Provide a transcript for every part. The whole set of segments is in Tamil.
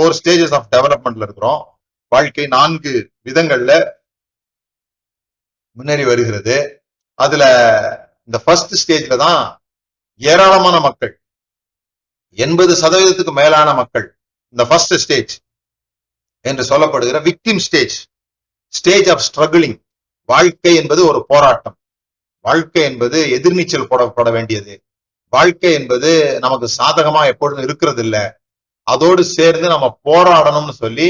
ஃபோர் ஸ்டேஜஸ் ஆஃப் டெவலப்மெண்ட்ல இருக்கிறோம். வாழ்க்கை நான்கு விதங்கள்ல முன்னேறி வருகிறது. அதுல இந்த ஃபர்ஸ்ட் ஸ்டேஜ்ல தான் ஏராளமான மக்கள் எண்பது சதவீதத்துக்கு மேலான மக்கள் இந்த ஃபர்ஸ்ட் ஸ்டேஜ் என்று சொல்லப்படுகிற victim stage stage of struggling வாழ்க்கை என்பது ஒரு போராட்டம். வாழ்க்கை என்பது எதிர்நீச்சல் போடப்பட வேண்டியது. வாழ்க்கை என்பது நமக்கு சாதகமா எப்பொழுதும் இருக்கிறது இல்லை அதோடு சேர்ந்து நம்ம போராடணும்னு சொல்லி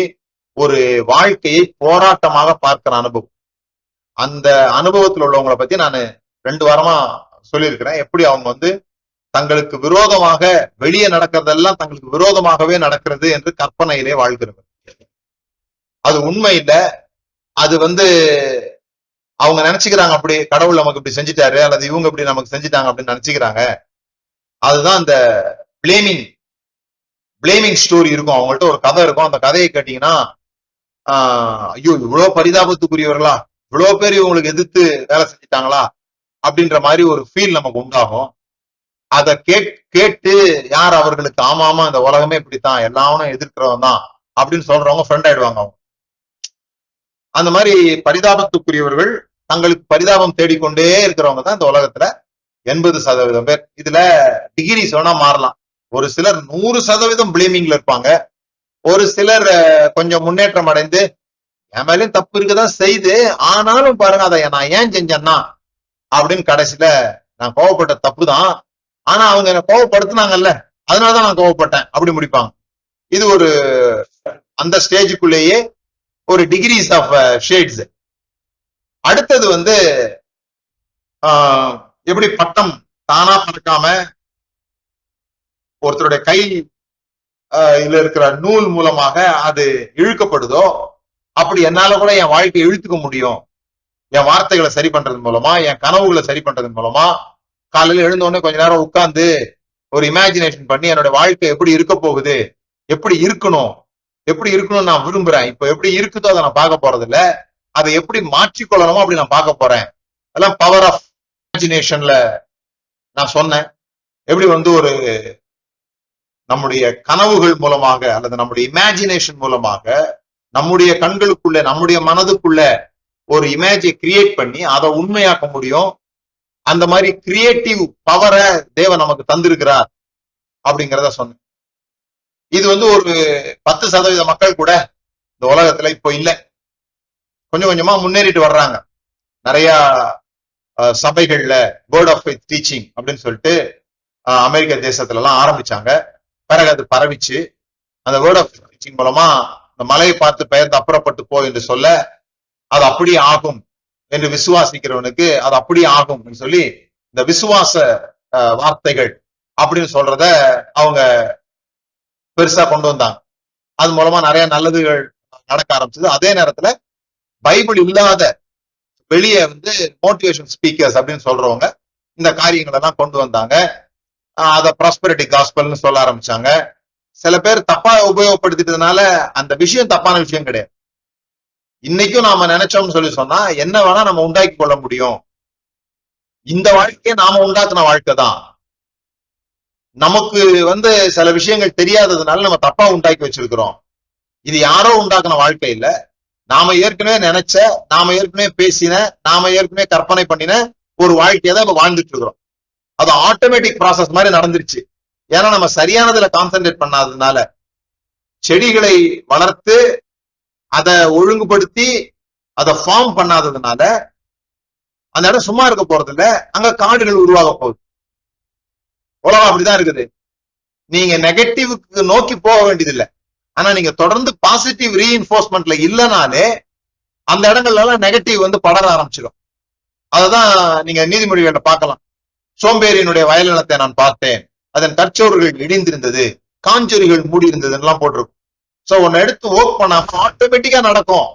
ஒரு வாழ்க்கையை போராட்டமாக பார்க்கிற அனுபவம். அந்த அனுபவத்தில் உள்ளவங்களை பத்தி நான் ரெண்டு வாரமா சொல்லியிருக்கிறேன். எப்படி அவங்க வந்து தங்களுக்கு விரோதமாக வெளியே நடக்கிறதெல்லாம் தங்களுக்கு விரோதமாகவே நடக்கிறது என்று கற்பனையிலே வாழ்கிறவர். அது உண்மை இல்ல. அது வந்து அவங்க நினைச்சுக்கிறாங்க அப்படி கடவுள் நமக்கு இப்படி செஞ்சுட்டாரு அல்லது இவங்க இப்படி நமக்கு செஞ்சுட்டாங்க அப்படின்னு நினைச்சுக்கிறாங்க. அதுதான் அந்த பிளேமிங் பிளேமிங் ஸ்டோரி இருக்கும். அவங்கள்ட்ட ஒரு கதை இருக்கும். அந்த கதையை கேட்டீங்கன்னா ஆஹ் ஐயோ இவ்வளவு பரிதாபத்துக்குரியவர்களா? இவ்வளவு பேர் இவங்களுக்கு எதிர்த்து வேலை செஞ்சுட்டாங்களா? அப்படின்ற மாதிரி ஒரு ஃபீல் நமக்கு உண்டாகும். அதை கேட் கேட்டு யார் அவர்களுக்கு ஆமா ஆமா இந்த உலகமே இப்படித்தான். எல்லாவனும் எதிர்க்கிறவன் தான். அப்படின்னு சொல்றவங்க ஃப்ரெண்ட் ஆயிடுவாங்க அவங்க. அந்த மாதிரி பரிதாபத்துக்குரியவர்கள் தங்களுக்கு பரிதாபம் தேடிக்கொண்டே இருக்கிறவங்க தான் இந்த உலகத்துல எண்பது சதவீதம் பேர். இதுல டிகிரிஸ் வேணா மாறலாம். ஒரு சிலர் நூறு சதவீதம் பிளேமிங்ல இருப்பாங்க. ஒரு சிலர் கொஞ்சம் முன்னேற்றம் அடைந்து என் மேலேயும் தப்பு இருக்குதான் செய்து ஆனாலும் பாருங்க அதை நான் ஏன் செஞ்சேன்னா அப்படின்னு கடைசியில நான் கோவப்பட்ட தப்பு தான் ஆனா அவங்க என்ன கோவப்படுத்தினாங்கல்ல அதனாலதான் நான் கோவப்பட்டேன் அப்படி முடிப்பாங்க. இது ஒரு அந்த ஸ்டேஜுக்குள்ளேயே ஒரு டிகிரிஸ் ஆஃப் ஷேட்ஸ் அடுத்தது வந்து எப்படி பட்டம் தானா பறக்காம ஒருத்தருடைய கை ஆஹ், இதுல இருக்கிற நூல் மூலமாக அது இழுக்கப்படுதோ அப்படி என்னால கூட என் வாழ்க்கையை இழுத்துக்க முடியும். என் வார்த்தைகளை சரி பண்றது மூலமா என் கனவுகளை சரி பண்றது மூலமா காலையில எழுந்த உடனே கொஞ்ச நேரம் உட்கார்ந்து ஒரு இமேஜினேஷன் பண்ணி என்னோட வாழ்க்கை எப்படி இருக்க போகுது எப்படி இருக்கணும் எப்படி இருக்கணும்னு நான் விரும்புறேன். இப்போ எப்படி இருக்குதோ அதை நான் பார்க்க போறது இல்ல அதை எப்படி மாற்றிக்கொள்ளணுமோ அப்படி நான் பார்க்க போறேன். அதெல்லாம் பவர் ஆஃப் இமேஜினேஷன்ல நான் சொன்னேன். எப்படி வந்து ஒரு நம்முடைய கனவுகள் மூலமாக அல்லது நம்முடைய இமேஜினேஷன் மூலமாக நம்முடைய கண்களுக்குள்ள நம்முடைய மனதுக்குள்ள ஒரு இமேஜை கிரியேட் பண்ணி அதை உண்மையாக்க முடியும். அந்த மாதிரி கிரியேட்டிவ் பவரை தேவ நமக்கு தந்திருக்கிறார் அப்படிங்கிறத சொன்னேன். இது வந்து ஒரு பத்து சதவீத மக்கள் கூட இந்த உலகத்துல இப்போ இல்லை. கொஞ்சம் கொஞ்சமா முன்னேறிட்டு வர்றாங்க. நிறைய சபைகள்ல வேர்ட் ஆஃப் டீச்சிங் அப்படின்னு சொல்லிட்டு அமெரிக்க தேசத்துல எல்லாம் ஆரம்பிச்சாங்க. பிறகு அது பரவிச்சு அந்த வேர்ட் ஆஃப் டீச்சிங் மூலமா இந்த மலையை பார்த்து பெயர்ந்து அப்புறப்பட்டு போ என்று சொல்ல அது அப்படியே ஆகும் என்று விசுவாசிக்கிறவனுக்கு அது அப்படியே ஆகும் சொல்லி இந்த விசுவாச வார்த்தைகள் அப்படின்னு சொல்றத அவங்க பெருசா கொண்டு வந்தாங்க. அது மூலமா நிறைய நல்லதுகள் நடக்க ஆரம்பிச்சது. அதே நேரத்துல பைபிள் இல்லாத வெளியே வந்து மோட்டிவேஷன் ஸ்பீக்கர்ஸ் அப்படின்னு சொல்றவங்க இந்த காரியங்கள் எல்லாம் கொண்டு வந்தாங்க. அதை ப்ராஸ்பரிட்டி காஸ்பல்னு சொல்ல ஆரம்பிச்சாங்க. சில பேர் தப்பா உபயோகப்படுத்திட்டதுனால அந்த விஷயம் தப்பான விஷயம் கிடையாது. இன்னைக்கும் நாம நினைச்சோம்னு சொல்லி சொன்னா என்ன வேணா நம்ம உண்டாக்கி கொள்ள முடியும். இந்த வாழ்க்கையை நாம உண்டாக்குன வாழ்க்கை தான். நமக்கு வந்து சில விஷயங்கள் தெரியாததுனால நம்ம தப்பா உண்டாக்கி வச்சிருக்கிறோம். இது யாரோ உண்டாக்குன வாழ்க்கை இல்ல. நாம ஏற்கனவே நினைச்ச நாம ஏற்கனவே பேசின நாம ஏற்கனவே கற்பனை பண்ணின ஒரு வாழ்க்கையை தான் இப்ப வாழ்ந்துட்டு இருக்கிறோம். அது ஆட்டோமேட்டிக் ப்ராசஸ் மாதிரி நடந்துருச்சு. ஏன்னா நம்ம சரியானதுல கான்சென்ட்ரேட் பண்ணாததுனால செடிகளை வளர்த்து அதை ஒழுங்குபடுத்தி அதை ஃபார்ம் பண்ணாததுனால அந்த இடம் சும்மா இருக்க போறது இல்ல அங்க காடுகள் உருவாக போகுது. உலகம் அப்படிதான் இருக்குது. நீங்க நெகட்டிவ்க்கு நோக்கி போக வேண்டியது இல்லை ஆனா நீங்க தொடர்ந்து பாசிட்டிவ் ரீஇன்ஃபோர்ஸ்மெண்ட்ல இல்லைனாலே அந்த இடங்கள்ல எல்லாம் நெகட்டிவ் வந்து படர ஆரம்பிச்சிடும். அததான் நீங்க நீதிமொழிகள்ல பார்க்கலாம். சோம்பேறியினுடைய வயலினத்தை நான் பார்த்தேன். அதன் கற்சோறுகள் இடிந்திருந்தது. காஞ்சொரிகள் மூடி இருந்ததுலாம் போட்டிருக்கும். சோ உன்னை எடுத்து ஓக் பண்ணாம ஆட்டோமேட்டிக்கா நடக்கும்.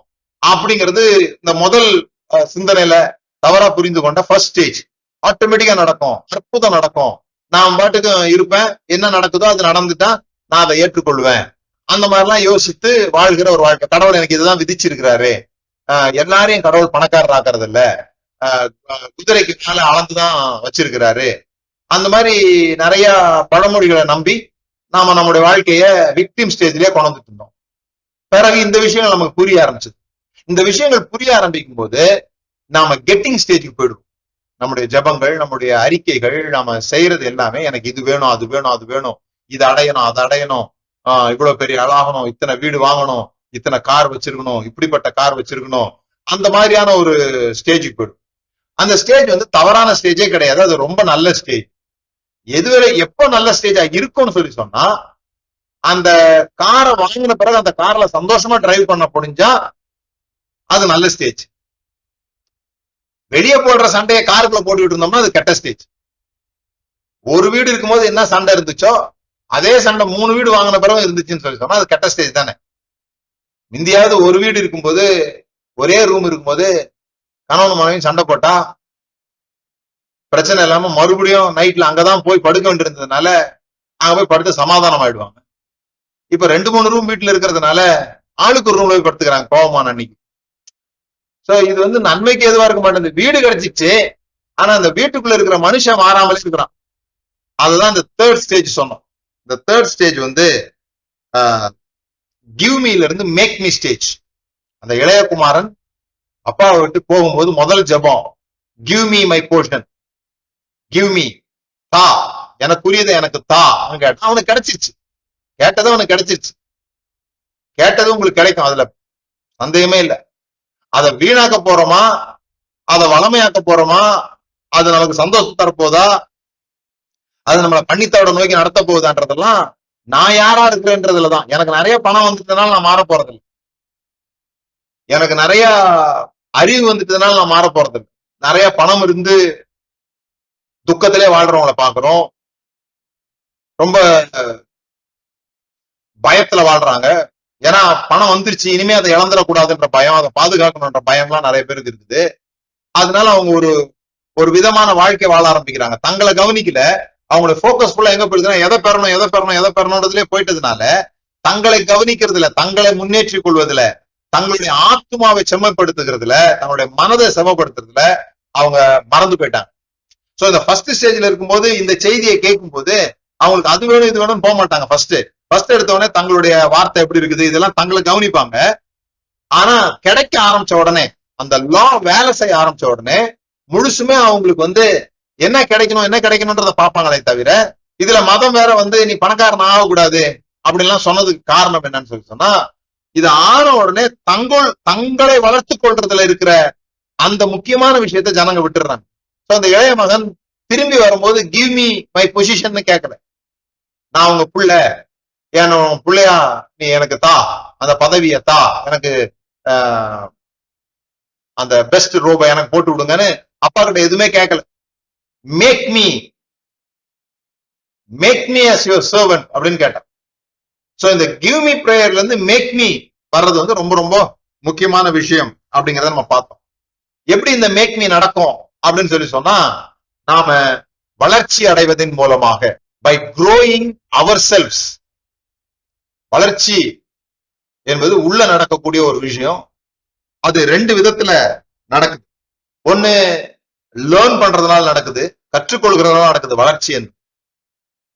அப்படிங்கிறது இந்த முதல் சிந்தனையில தவறா புரிந்து கொண்ட ஃபர்ஸ்ட் ஸ்டேஜ் ஆட்டோமேட்டிக்கா நடக்கும். அற்புதம் நடக்கும். நான் பாட்டுக்கு இருப்பேன். என்ன நடக்குதோ அது நடந்துட்டா நான் அதை ஏற்றுக்கொள்வேன். அந்த மாதிரிலாம் யோசித்து வாழ்கிற ஒரு வாழ்க்கை. கடவுள் எனக்கு இதுதான் விதிச்சிருக்கிறாரு. ஆஹ் எல்லாரையும் கடவுள் பணக்காரர் ஆக்குறது இல்லை குதிரைக்கு மேல அளந்துதான் வச்சிருக்கிறாரு. அந்த மாதிரி நிறைய பழமொழிகளை நம்பி நாம நம்முடைய வாழ்க்கைய விக்டிம் ஸ்டேஜ்லயே கொண்டுட்டு இருந்தோம். பிறகு இந்த விஷயங்கள் நமக்கு புரிய ஆரம்பிச்சது. இந்த விஷயங்கள் புரிய ஆரம்பிக்கும் போது நாம கெட்டிங் ஸ்டேஜுக்கு போயிடுவோம். நம்முடைய ஜெபங்கள் நம்முடைய அறிக்கைகள் நாம செய்யறது எல்லாமே எனக்கு இது வேணும் அது வேணும் அது வேணும். இது அடையணும் அது அடையணும். ஆஹ் இவ்வளவு பெரிய ஆளாகணும் இத்தனை வீடு வாங்கணும் இத்தனை கார் வச்சிருக்கணும் இப்படிப்பட்ட கார் வச்சிருக்கணும். அந்த மாதிரியான ஒரு ஸ்டேஜுக்கு போயிடும் அந்த ஸ்டேஜ் வந்து தவறான ஸ்டேஜே கிடையாது. அது ரொம்ப நல்ல ஸ்டேஜ் எதுவரை எப்போ நல்ல ஸ்டேஜா இருக்கும்னு சொல்லி சொன்னா அந்த காரை வாங்கின பிறகு அந்த கார்ல சந்தோஷமா டிரைவ் பண்ண முடிஞ்சா அது நல்ல ஸ்டேஜ் வெளியே போடுற சண்டையை காருக்குள்ள போட்டுக்கிட்டு இருந்தோம்னா அது கெட்ட ஸ்டேஜ் ஒரு வீடு இருக்கும்போது என்ன சண்டை இருந்துச்சோ அதே சண்டை மூணு வீடு வாங்கின பிறகு இருந்துச்சுன்னு சொல்லி சொன்னா அது கெட்ட ஸ்டேஜ் தானே. இந்தியாவது ஒரு வீடு இருக்கும்போது ஒரே ரூம் இருக்கும்போது கணவன் மனைவி சண்டை போட்டா பிரச்சனை இல்லாம மறுபடியும் நைட்ல அங்கதான் போய் படுக்க வேண்டியிருந்ததுனால அங்க போய் படுத்து சமாதானம் ஆயிடுவாங்க. இப்ப ரெண்டு மூணு ரூம் வீட்டுல இருக்கிறதுனால ஆளுக்கு ஒரு ரூம்ல போய் படுத்துக்கிறாங்க கோபமான அன்னைக்கு. சோ இது வந்து நன்மைக்கு எதுவா இருக்க மாட்டேங்குது. வீடு கிடைச்சிச்சு. ஆனா அந்த வீட்டுக்குள்ள இருக்கிற மனுஷன் மாறாமலே இருக்கிறான். அதுதான் இந்த தேர்ட் ஸ்டேஜ் சொன்னோம். இந்த தேர்ட் ஸ்டேஜ் வந்து கிவ் மீல இருந்து மேக் மீ ஸ்டேஜ் அந்த இளையகுமாரன் அப்பாவை விட்டு போகும்போது முதல் ஜெபம் give me my portion give me தா. எனக்குரியதை எனக்கு தா. கேட்டான். அவனுக்கு கிடைச்சிருச்சு. கேட்டதும் அவனுக்கு கிடைச்சிருச்சு. கேட்டதும் உங்களுக்கு கிடைக்கும். அதுல சந்தேகமே இல்லை. அதை வீணாக்க போறோமா? அதை வளமையாக்க போறோமா? அது நமக்கு சந்தோஷம் தரப்போதா? அது நம்மளை பண்ணித்தோட நோக்கி நடத்த போகுதான்றதெல்லாம் நான் யாரா இருக்கிறேன்றதுலதான். எனக்கு நிறைய பணம் வந்துட்டதுனால நான் மாற போறதில்லை. எனக்கு நிறைய அறிவு வந்துட்டதுனால நான் மாற போறது நிறைய பணம் இருந்து துக்கத்திலே வாழ்றவங்கள பாக்குறோம் ரொம்ப பயத்துல வாழ்றாங்க. ஏன்னா பணம் வந்துருச்சு இனிமே அதை இழந்துடக்கூடாதுன்ற பயம் அதை பாதுகாக்கணுன்ற பயம்லாம் நிறைய பேருக்கு இருக்குது. அதனால அவங்க ஒரு ஒரு விதமான வாழ்க்கை வாழ ஆரம்பிக்கிறாங்க. தங்களை கவனிக்கல. அவங்களோட ஃபோக்கஸ் ஃபுல்லா எங்க போயிடுதுன்னா எதை பெறணும் எதை பெறணும் எதை பெறணுன்றதுலயே போயிட்டதுனால தங்களை கவனிக்கிறதுல தங்களை முன்னேற்றிக் கொள்வதுல தங்களுடைய ஆத்மாவை செம்மப்படுத்துகிறதுல தங்களுடைய மனதை செமப்படுத்துறதுல அவங்க மறந்து போயிட்டாங்க. சோ இந்த ஃபர்ஸ்ட் ஸ்டேஜ்ல இருக்கும்போது இந்த செய்தியை கேட்கும் போது அவங்களுக்கு அது வேணும் இது வேணும்னு போக மாட்டாங்க ஃபர்ஸ்ட் ஃபர்ஸ்ட் எடுத்த உடனே தங்களுடைய வார்த்தை எப்படி இருக்குது இதெல்லாம் தங்களை கவனிப்பாங்க. ஆனா கிடைக்க ஆரம்பிச்ச உடனே அந்த லா வேலை செய்ய ஆரம்பிச்ச உடனே முழுசுமே அவங்களுக்கு வந்து என்ன கிடைக்கணும் என்ன கிடைக்கணும்ன்றத பார்ப்பாங்களே தவிர இதுல மதம் வேற வந்து நீ பணக்காரன் ஆகக்கூடாது அப்படின்லாம் சொன்னதுக்கு காரணம் என்னன்னு சொல்லி சொன்னா இது ஆன உடனே தங்கள் தங்களை வளர்த்து கொள்றதுல இருக்கிற அந்த முக்கியமான விஷயத்த ஜனங்க விட்டுறாங்க சோ அந்த இளைய மகன் திரும்பி வரும்போது கிவ் மீ மை பொசிஷன் கேட்கல. நான் உங்க புள்ள. என் பிள்ளையா புள்ளையா? நீ எனக்கு தா. அந்த பதவியை தா. எனக்கு ஆஹ், அந்த பெஸ்ட் ரோபை எனக்கு போட்டு விடுங்கன்னு அப்பா கிட்ட எதுவுமே கேட்கல. Make me make me as your servant அப்படின்னு கேட்டேன் சோ இந்த கிவ் மீ பிரேயர்ல இருந்து மேக் மீ வர்றது வந்து ரொம்ப ரொம்ப முக்கியமான விஷயம் அப்படிங்கறத நம்ம பார்த்தோம். எப்படி இந்த மேக் மீ நடக்கும் அப்படின்னு சொல்லி சொன்னா நாம வளர்ச்சி அடைவதன் மூலமாக பை குரோயிங் அவர் செல்ஸ் வளர்ச்சி என்பது உள்ள நடக்கக்கூடிய ஒரு விஷயம். அது ரெண்டு விதத்துல நடக்குது. ஒண்ணு லேர்ன் பண்றதுனால நடக்குது கற்றுக்கொள்கிறதுனால நடக்குது வளர்ச்சி என்று.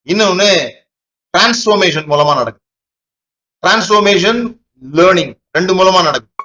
இன்னொன்னு டிரான்ஸ்ஃபர்மேஷன் மூலமா நடக்குது. டிரான்ஸ்ஃபர்மேஷன் லேர்னிங் ரெண்டு மூலமா நடக்கும்.